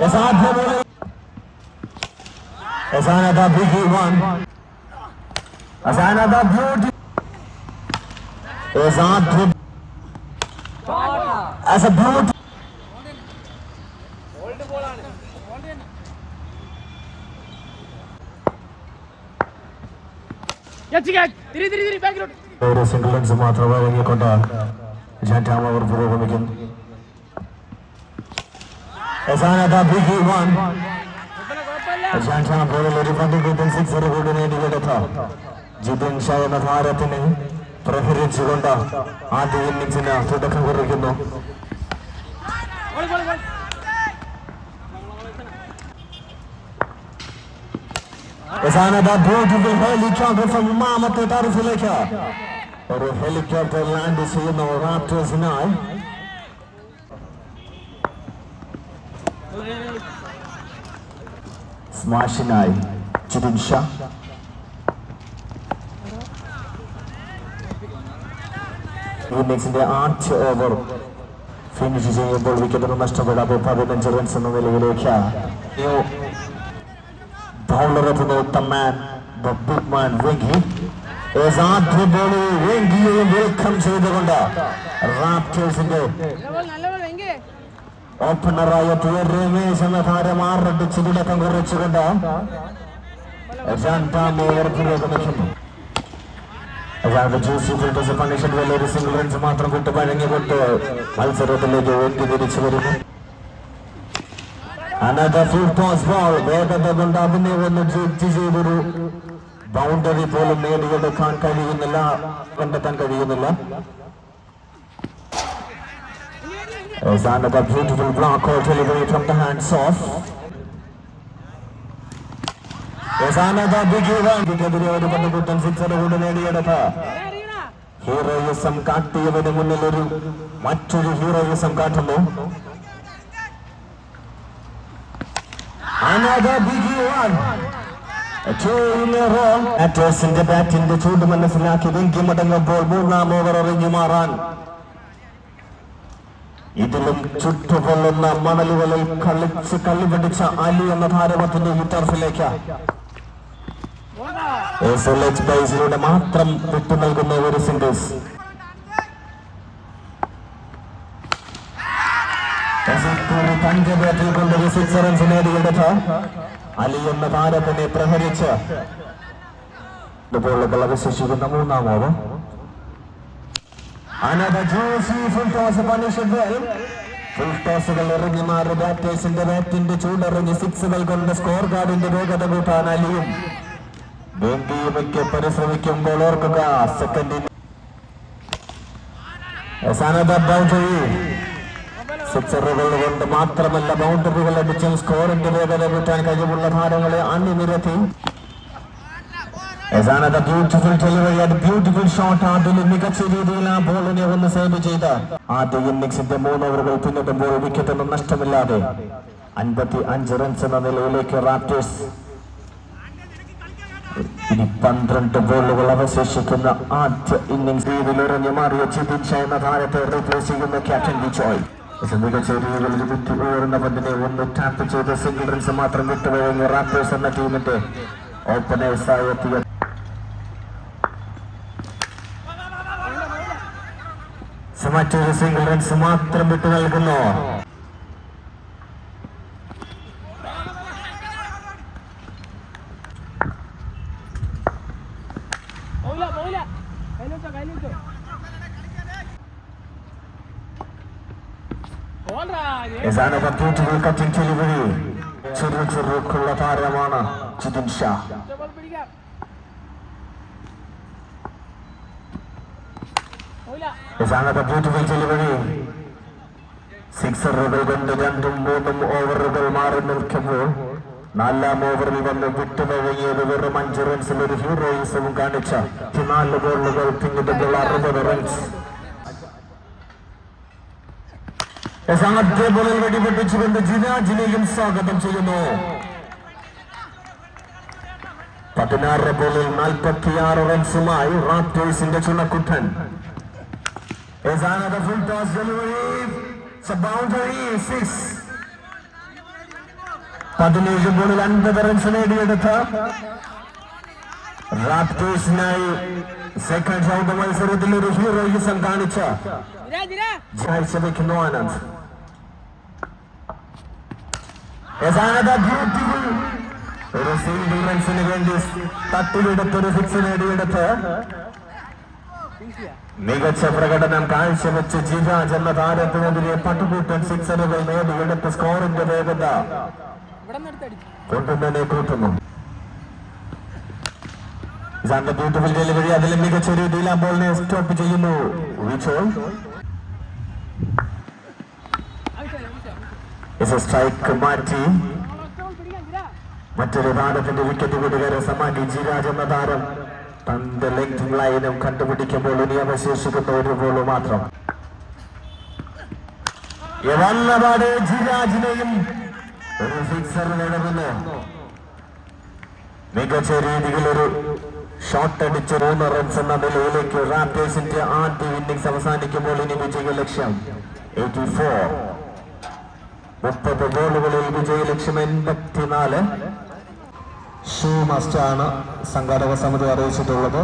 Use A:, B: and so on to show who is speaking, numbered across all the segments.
A: Is another biggie one. Is another beauty. As a beauty.
B: തിരി തിരി ബാക്കിലോട്ട്
A: ഒരു സിംഗിൾ റൺസ് മാത്രം വഴങ്ങിക്കൊണ്ട് ജാന്റാം അവർ പുരോഗമിക്കുന്നു Is another biggie one. ജാന്റാം ബോളിൽ ഒരു പന്ത് കൂട്ടൻ സിക്സർ കൂടി നേടിയെടുത്ത ജിതിൻ ഷാ എന്ന താരത്തിന് പ്രഹരിച്ചുകൊണ്ട് ആദ്യ ഇന്നിംഗ്സിന് തുടക്കം കുറിക്കുന്നു. ഹെലികോപ്റ്റർ ലാൻഡ് ചെയ്യുന്ന റാപ്റ്റേഴ്സിനായി സ്മാഷിനായി ജിതിൻ ഷാ ഇന്നിംഗ്സിന്റെ ആദ്യ ഓവർ ഫിനിഷ് ചെയ്യുമ്പോൾ വിക്കറ്റ് നഷ്ടപ്പെടാതെ പതിനഞ്ച് റൺസ് എന്ന നിലയിലേക്ക് bowler of the the man, the big man Wingy. is ആദ്യ ബോളിൽ വെങ്കിയെ വെൽക്കം ചെയ്തുകൊണ്ട് റാപ്റ്റേഴ്സിന്റെ
B: നല്ല ടി
A: ഓപ്പണറായ ടുവർ രമേശ് എന്ന താരം ആറടിച്ച് തുടക്കം കുറിച്ചുകൊണ്ട് സിംഗിൾ റൺസ് മാത്രം വിട്ട് വഴങ്ങിക്കൊണ്ട് മത്സരത്തിലേക്ക് വെങ്കി തിരിച്ചു വരുന്നു. കൊണ്ട് അതിനെ ഒന്ന് ചെയ്തൊരു ബൗണ്ടറി പോലും നേടിയെടുക്കാൻ കഴിയുന്നില്ല. കണ്ടെത്താൻ കഴിയുന്നില്ല. Is another beautiful block or delivery from the hands of Is another big one. ഇതിനെതിരെ ഒരു പണ്ടുകൂട്ടൻ സിക്സർ കൂടി നേടിയെടുത്ത ഹീറോയിസം കാട്ടിയവന് മുന്നിൽ ഒരു മറ്റൊരു ഹീറോയിസം കാട്ടുന്നു. Another big one. ബാറ്റിന്റെ ചൂട് മനസ്സിലാക്കി. വെങ്കി മടങ്ങുമ്പോൾ മൂന്നാം ഓവർ എറിഞ്ഞു മാറാൻ. ഇതിലും ചുട്ടുകൊള്ളുന്ന മണലുകളിൽ കളിച്ച് കള്ളിപിടിച്ച അലി എന്ന എൽ എച്ച് ബൈസിലൂടെ മാത്രം വിട്ടു നൽകുന്ന ഒരു സിംഗിൾസ് തന്റെ ബാറ്റിൽ കൊണ്ടൊരു സിക്സ് റൺസ് അലി എന്ന താരത്തിനെ പ്രഹരിച്ച്. ബോളുകൾ അവശേഷിക്കുന്ന മൂന്നാം over Juicy full toss punished well. Full ടോസുകൾ എറിഞ്ഞു മാറി ബാറ്റേഴ്സിന്റെ ബാറ്റിന്റെ ചൂടെറിഞ്ഞ് സിക്സുകൾ കൊണ്ട് സ്കോർ കാർഡിന്റെ വേഗത കൂട്ടാൻ അലിയും. വെങ്കിയുമയ്ക്ക് പരിശ്രമിക്കുമ്പോൾ ഓർക്കുക സെക്കൻഡിൽ ബൗണ്ടറി സിക്സറുകൾ കൊണ്ട് മാത്രമല്ല ബൗണ്ടറികൾ അടിച്ചും സ്കോറിന്റെ വേഗത കൂട്ടാൻ കഴിവുള്ള താരങ്ങളെ അണിനിരത്തി. ബോളിനെ ഒന്ന് സേവ് നഷ്ടമില്ലാതെ അൻപത്തി അഞ്ച് റൺസ് എന്ന നിലയിലേക്ക് റാപ്റ്റേഴ്സ് ഇനി പന്ത്രണ്ട് ബോളുകൾ അവശേഷിക്കുന്ന ആദ്യ ഇന്നിംഗ്സ് രീതിയിൽ മാറിയ ജിതിൻ ഷാ എന്ന താരത്തെ റീപ്ലേസ് ചെയ്യുന്ന ക്യാപ്റ്റൻ പക്ഷെ മികച്ച രീതികളിൽ വിറ്റ് ഉയർന്ന പന്തിനെ ഒന്ന് ടാപ്പ് ചെയ്ത് സിംഗിൾ റൺസ് മാത്രം വിട്ടുപോയ റാപ്റ്റേഴ്സ് എന്ന ടീമിന്റെ ഓപ്പണേഴ്സായി മറ്റൊരു സിംഗിൾ റൺസ് മാത്രം വിട്ടു നൽകുന്നു. ാണ്
B: കമ്പ്യൂട്ടറുകൾ കയ്യിലോട്ടോ
A: ചെലിവഴി. ചെറു ചെറുക്കുള്ള താരമാണ് ജിതിൻ ഷാ
B: ബോൾ പിടിക്കാം
A: another beautiful delivery. സിക്സറുകൾ കൊണ്ട് രണ്ടും മൂന്നും ഓവറുകൾ മാറി നിൽക്കുമ്പോൾ നാലാം ഓവറിൽ വന്ന് വിട്ടുപോയത് വെറും അഞ്ച് റൺസിൽ ഒരു ഹീറോയിസവും കാണിച്ച നാല് ഗോളുകൾ പിന്നിടുമ്പോൾ അറുപത് റൺസ് അതേപോലെ വെടിപൊട്ടിച്ചുകൊണ്ട് ജിനാജിനെയും സ്വാഗതം ചെയ്യുന്നു. പതിനാറ് ബോളിൽ നാൽപ്പത്തിയാറ് റൺസുമായി റാപ്റ്റേഴ്സിന്റെ ചുണക്കുട്ടൻ. Is another full toss delivery. It's a boundary. Six. പതിനേഴ് ബോളിൽ അൻപത് റൺസ് നേടിയെടുത്ത റാപ്റ്റേഴ്സിനായി സെക്കൻഡ് റൗണ്ട് മത്സരത്തിൽ ഒരു ഹീറോയിസം കാണിച്ച
B: ദിരാ
A: കാഴ്ചവെക്കുന്നു ആനന്ദ് beautiful ഒരു സിംഗിൾ റൺസിന് വേണ്ടി തട്ടിലെടുത്ത് ഒരു സിക്സ് നേടിയെടുത്ത് മികച്ച പ്രകടനം കാഴ്ചവെച്ച് ജിരാജ് എന്ന താരത്തിനെതിരെ പട്ടുകൂട്ടൻ സിക്സറുകൾ നേടിയെടുത്ത് സ്കോറിന്റെ വേഗത കൊണ്ടുതന്നെ കൂട്ടുന്നു. ബ്യൂട്ടിഫുൾ ഡെലിവറി അതിൽ മികച്ച രീതിയിൽ ആ ബോളിനെ സ്റ്റോപ്പ് ചെയ്യുന്നു. സ്ട്രൈക്ക് മാറ്റി. മറ്റൊരു താരത്തിന്റെ വിക്കറ്റ് കൂട്ടുകാരെ സമാധി ജിരാജ് എന്ന താരം തന്റെ ലെങ്ത് ലൈനും കണ്ടുപിടിക്കുമ്പോൾ ഇനി അവശേഷിക്കുന്ന ഒരു ബോൾ മാത്രം. വന്നപാട് ജിരാജിനെയും ഒരു ഫിക്സർ നേടുന്നു. മികച്ച രീതിയിൽ ഒരു ഷോട്ട് അടിച്ച് മൂന്ന് റൺസ് എന്ന നിലയിലേക്ക് റാപ്റ്റേഴ്സിന്റെ ആദ്യ ഇന്നിംഗ്സ് അവസാനിക്കുമ്പോൾ ഇനി വിജയ ലക്ഷ്യം. എയ്റ്റി ഫോർ മുപ്പത് ബോളുകളിൽ വിജയ ലക്ഷ്യം എൺപത്തിനാല്. ഷൂ മസ്റ്റാണ് സംഘാടക സമിതി അറിയിച്ചിട്ടുള്ളത്.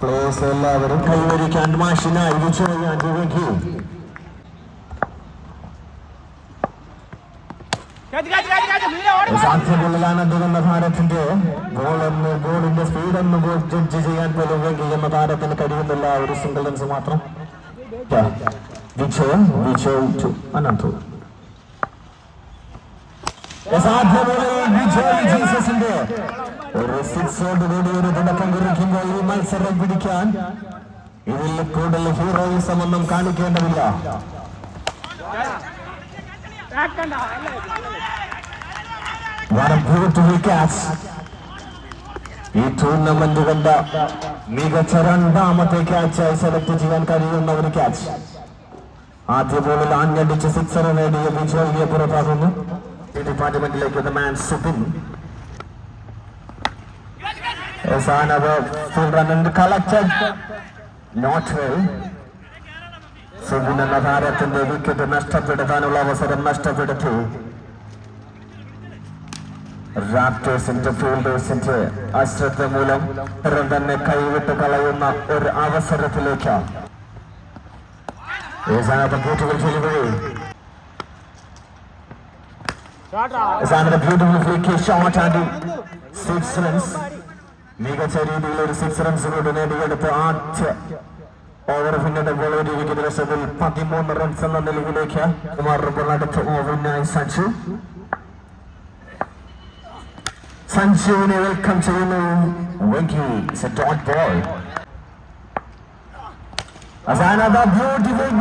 A: പ്ലേയേഴ്സ് എല്ലാവരും കൈവരിക്കാൻ മാഷിനായി വിജയ സാധ്യതകളിൽ ആനന്ദ് എന്ന താരത്തിന്റെ ഗോളെന്ന് ഗോളിന്റെ സ്പീഡെന്ന് ജഡ്ജ് ചെയ്യാൻ പോലും വെങ്കി എന്ന താരത്തിന് കഴിയുന്നില്ല. ഒരു സിംഗിൾ റൺസ് മാത്രം. വിജയം വിജയം അനന്തു. ജീസസിന്റെ. ഒരു സിക്സോട് കൂടി ഒരു തുടക്കം ഈ മത്സരം പിടിക്കാൻ ഇതിൽ കൂടുതൽ ഹീറോയിസം ഒന്നും കാണിക്കേണ്ടതില്ല. ഈ ടൂർണമെന്റ് കണ്ട മികച്ച രണ്ടാമത്തെ ക്യാച്ചായി സെലക്ട് ചെയ്യാൻ കഴിയുന്ന ഒരു ക്യാച്ച് ആദ്യ ബോളിൽ ആഞ്ഞടിച്ച് സിക്സർ നേടിയ വിജോലിയെ പുറത്താകുന്നു. ഡിപ്പാർട്ട്മെന്റിലേക്ക് man Subin collected not well Subin എന്ന താരത്തിന്റെ വിക്കറ്റ് നഷ്ടപ്പെടുത്താനുള്ള അവസരം നഷ്ടപ്പെടുത്തി. റാപ്റ്റേഴ്സിന്റെ ഫീൽഡേഴ്സിന്റെ അശ്രദ്ധ മൂലം തന്നെ കൈവിട്ട് കളയുന്ന ഒരു അവസരത്തിലേക്ക് beautiful delivery beautiful free shot and six runs മികച്ച രീതിയിൽ ഒരു സിക്സ് റൺസ് കൂടി നേടിയെടുത്ത് ആദ്യ ഓവർ പിന്നീട് ബോൾ വിക്കറ്റ് ലക്ഷത്തിൽ പതിമൂന്ന് റൺസ് എന്ന നിലവിലേക്ക് മാറുമ്പോൾ അടുത്ത ഓവറിനായി സഞ്ജു. സഞ്ജുവിനെ വെൽക്കം ചെയ്യുന്നു. Venky dot ball As another beautiful,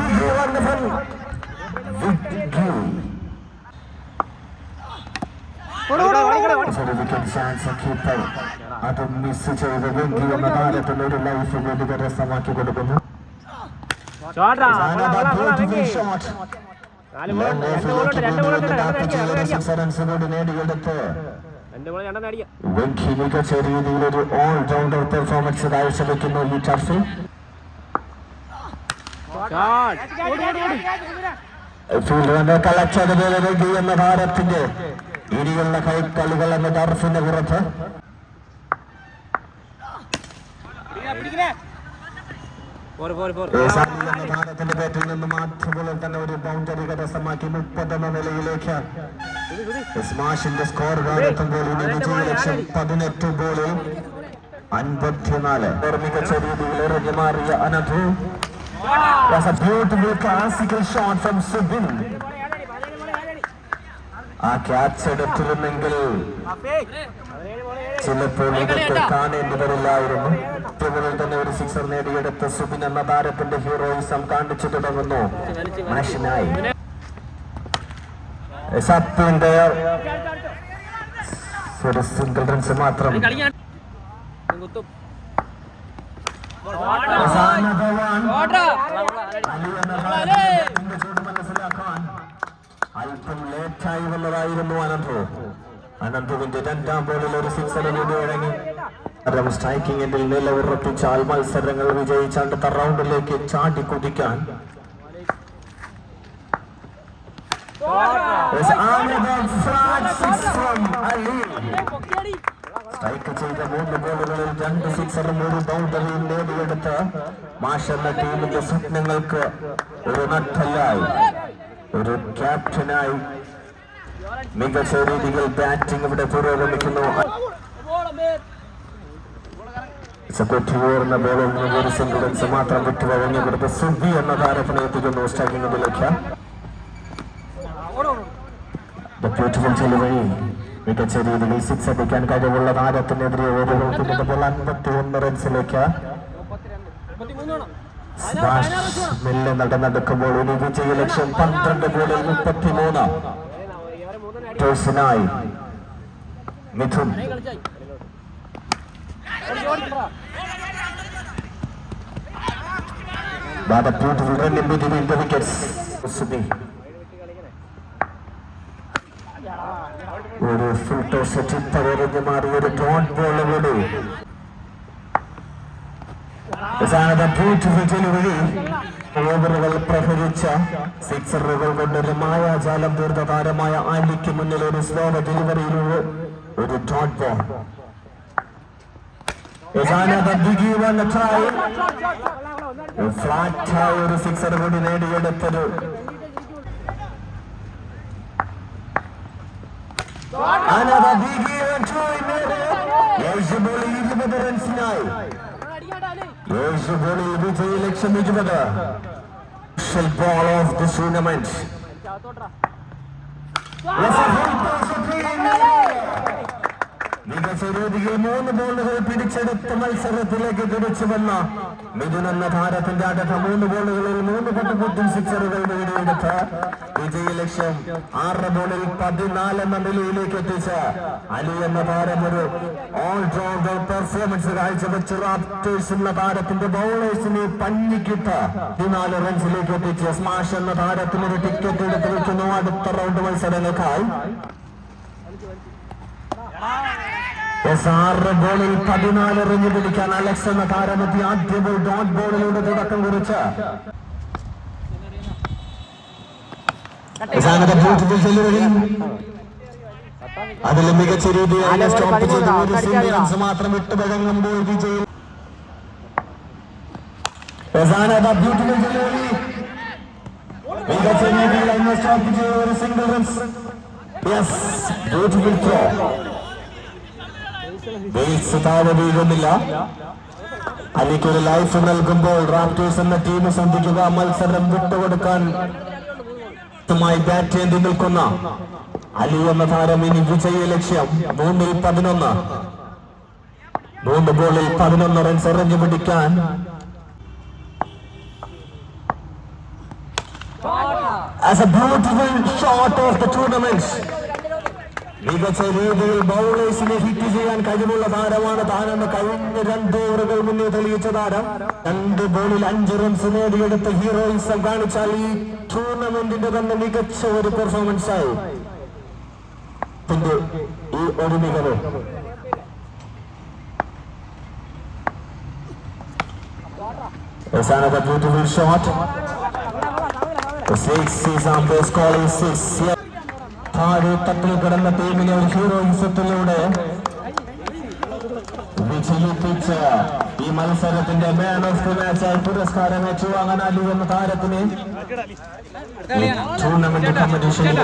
A: wicket chance keeper അത് മിസ് ചെയ്ത് വെങ്കി എന്ന താരത്തിൽ ഒരു ലൈഫ് വേണ്ടി കരസ്ഥമാക്കി കൊടുക്കുന്നു. നേടിയെടുത്ത്. മികച്ച രീതിയിൽ ഒരു ഓൾ റൗണ്ടർ പെർഫോമൻസ് കാഴ്ചവെക്കുന്നു ഈ ടർഫിൽ ഫീൽഡ് കളക്ട് അതുപോലെ എന്ന ഭാരത്തിന്റെ ഇനിയുള്ള കൈക്കളികൾ എന്ന ടർഫിന്റെ പുറത്ത് ഭാരത്തിന്റെ ബാറ്റിൽ നിന്ന് മാത്രമുള്ള തന്നെ ഒരു ബൗണ്ടറി കരസ്ഥമാക്കി മുപ്പതെന്ന നിലയിലേക്ക്. സ്മാഷിന്റെ സ്കോർ കാലെത്തുമ്പോൾ ഇനി വിജയ ലക്ഷം പതിനെട്ട് ബോളിൽ അൻപത്തിനാല്. മികച്ച രീതിയിൽ എറിഞ്ഞു മാറിയ Anandhu beautiful classical shot from Subin. ആ ക്യാച്ച് എടുത്തിരുന്നെങ്കിൽ ചിലപ്പോൾ ഇതൊക്കെ കാണേണ്ടി വരില്ലായിരുന്നു. ഇതുപോലെ തന്നെ ഒരു സിക്സർ നേടിയെടുത്ത സുബിൻ എന്ന താരത്തിന്റെ ഹീറോയിസം കാണിച്ചു തുടങ്ങുന്നു. മാഷിനായി സത്യന്റെ ഒരു സിംഗിൾ റൺസ് മാത്രം. മനസ്സിലാക്കാൻ അല്പം ലേറ്റായി വന്നതായിരുന്നു അനന്തു. അനന്തുവിന്റെ രണ്ടാം ബോളിൽ ഒരു സിക്സർ കൂടി വഴങ്ങി സ്ട്രൈക്കിങ്ങിന്റെ സ്ട്രൈക്കിംഗ് എൻഡിൽ നിലവുറപ്പിച്ചാൽ മത്സരങ്ങൾ വിജയിച്ച അടുത്ത റൗണ്ടിലേക്ക് ചാടി കുതിക്കാൻ. സ്ട്രൈക്ക് ചെയ്ത മൂന്ന് ബോളുകളിൽ രണ്ട് സിക്സറും ഒരു ബൗണ്ടറിയും നേടിയെടുത്ത് മാഷ് എന്ന ടീമിന്റെ സ്വപ്നങ്ങൾക്ക് ഒരു നട്ടല്ലായി. ഒരു ക്യാപ്റ്റനായി മികച്ച രീതിയിൽ ബാറ്റിംഗ് ഇവിടെ പുരോഗമിക്കുന്നു. സെക്രട്ടറിയോർന്ന ബോളിൽ നിന്ന് ഒരു സിംഗിൾ റൺസ് മാത്രം വിട്ടുവഴങ്ങി കൊടുത്ത് സുബി എന്ന താരത്തിനെ എത്തിക്കുന്നു ബ്യൂട്ടിഫുൾ ചെലവഴി മികച്ച രീതിയിൽ സിക്സ് അടിക്കാൻ കഴിവുള്ള താരത്തിനെതിരെ നോക്കുന്നപ്പോൾ അൻപത്തി ഒന്ന് റൺസിലേക്ക് മെല്ലെ നടന്നെടുക്കുമ്പോൾ ഒരു വിജയ ലക്ഷ്യം പന്ത്രണ്ട് ഗോളിൽ മുപ്പത്തി മൂന്ന് ടോസിനായി മിഥുൻ. ഒരു ഫുൾ ടോസ് ചിത്തവരഞ്ഞ് മാറിയ ഒരു ഡോട്ട് ബോൾ കൂടി ബ്യൂട്ടിഫുൾ ഡെലിവറി ഓവറുകൾ പ്രഹരിച്ച സിക്സറുകൾ കൊണ്ടൊരു മായാജാലം തീർത്ത താരമായ ആലിക്ക് മുന്നിൽ ഒരു സ്ലോവ ഡെലിവറിയിലൂടെ ഒരു ഡോട്ട് ബോൾ ഫ്ലാറ്റായ ഒരു സിക്സർ കൂടി നേടിയെടുത്തൊരു ഇരുപത് big There's a very beautiful election of the ball of the tournament. A മികച്ച രീതിയിൽ മൂന്ന് ബോളുകൾ പിടിച്ചെടുത്ത മത്സരത്തിലേക്ക് തിരിച്ചു വന്ന മിഥുൻ എന്ന താരത്തിന്റെ അടുത്ത മൂന്ന് ബോളുകളിൽ മൂന്ന് പട്ടുപുട്ടും സിക്സറുകൾ നേടിയെടുത്ത് വിജയ ലക്ഷ്യം ആറ് ബോളിൽ പതിനാല് എന്ന നിലയിലേക്ക് എത്തിച്ച് അലി എന്ന താരം ഒരു ഓൾറൗണ്ടർ പെർഫോമൻസ് കാഴ്ചവെച്ച് റാപ്റ്റേഴ്സ് എന്ന താരത്തിന്റെ ബൗളേഴ്സിനെ പഞ്ഞിക്കിട്ട് പതിനാല് റൺസിലേക്ക് എത്തിച്ച് സ്മാഷ് എന്ന താരത്തിന് ഒരു ടിക്കറ്റ് എടുത്ത് വെക്കുന്നു അടുത്ത റൗണ്ട് മത്സരങ്ങൾക്കായി. എസ് ആർ ബോളിൽ പതിനാല് എറിഞ്ഞു പിടിക്കാൻ അലക്സ് എന്ന താരമെത്തി ആദ്യ ബോൾ ഡോട്ട് ബോളിലൂടെ തുടക്കം കുറിച്ച്. അതിൽ മികച്ച രീതിയിൽ സ്റ്റോപ്പ് ചെയ്ത് ഒരു സിംഗിൾ റൺസ് മാത്രം ഇട്ട് വഴങ്ങുമ്പോൾ വിജയം മികച്ച രീതിയിൽ സ്റ്റോപ്പ് ചെയ്ത് ഒരു single runs yes beautiful throw bails താഴെ വീഴുന്നില്ല ലൈഫ് നൽകുമ്പോൾ റാപ്റ്റേഴ്സ് എന്ന ടീം ശ്രദ്ധിക്കുക മത്സരം വിട്ടുകൊടുക്കാൻ ബാറ്റ് ചെയ്ത് നിൽക്കുന്ന അലി എന്ന താരം ഇനി വിജയ ലക്ഷ്യം. മൂന്നിൽ പതിനൊന്ന്. മൂന്ന് ബോളിൽ പതിനൊന്ന് റൺസ് എറിഞ്ഞു പിടിക്കാൻ. As a beautiful shot of the tournament. മികച്ച രീതിയിൽ ബൗളേഴ്സിനെ ഹിറ്റ് ചെയ്യാൻ കഴിവുള്ള താരമാണ് താനെന്ന് കഴിഞ്ഞ രണ്ട് ഓവറുകൾ മുന്നേ തെളിയിച്ച താരം. രണ്ട് ബോളിൽ അഞ്ച് റൺസ് നേടിയെടുത്ത ഹീറോയിസം കാണിച്ചാൽ ഈ ടൂർണമെന്റിന്റെ തന്നെ മികച്ച ഒരു പെർഫോമൻസ് ആയി. ഈ ഒരു മികവ്. ബ്യൂട്ടിഫുൾ ഷോട്ട് സിക്സ് സീസ് ആം ബേസ് കോളിംഗ് സിക്സ് താഴെ തട്ടിൽ കിടന്ന ടീമിനെ ഒരു ഹീറോയിസത്തിലൂടെ വിജയിപ്പിച്ച ഈ മത്സരത്തിന്റെ മാൻ ഓഫ് ദി മാച്ചായി പുരസ്കാരം ഏറ്റുവാങ്ങാൻ അലി എന്ന താരത്തിന് ടൂർണമെന്റ് കോമ്പറ്റീഷനിൽ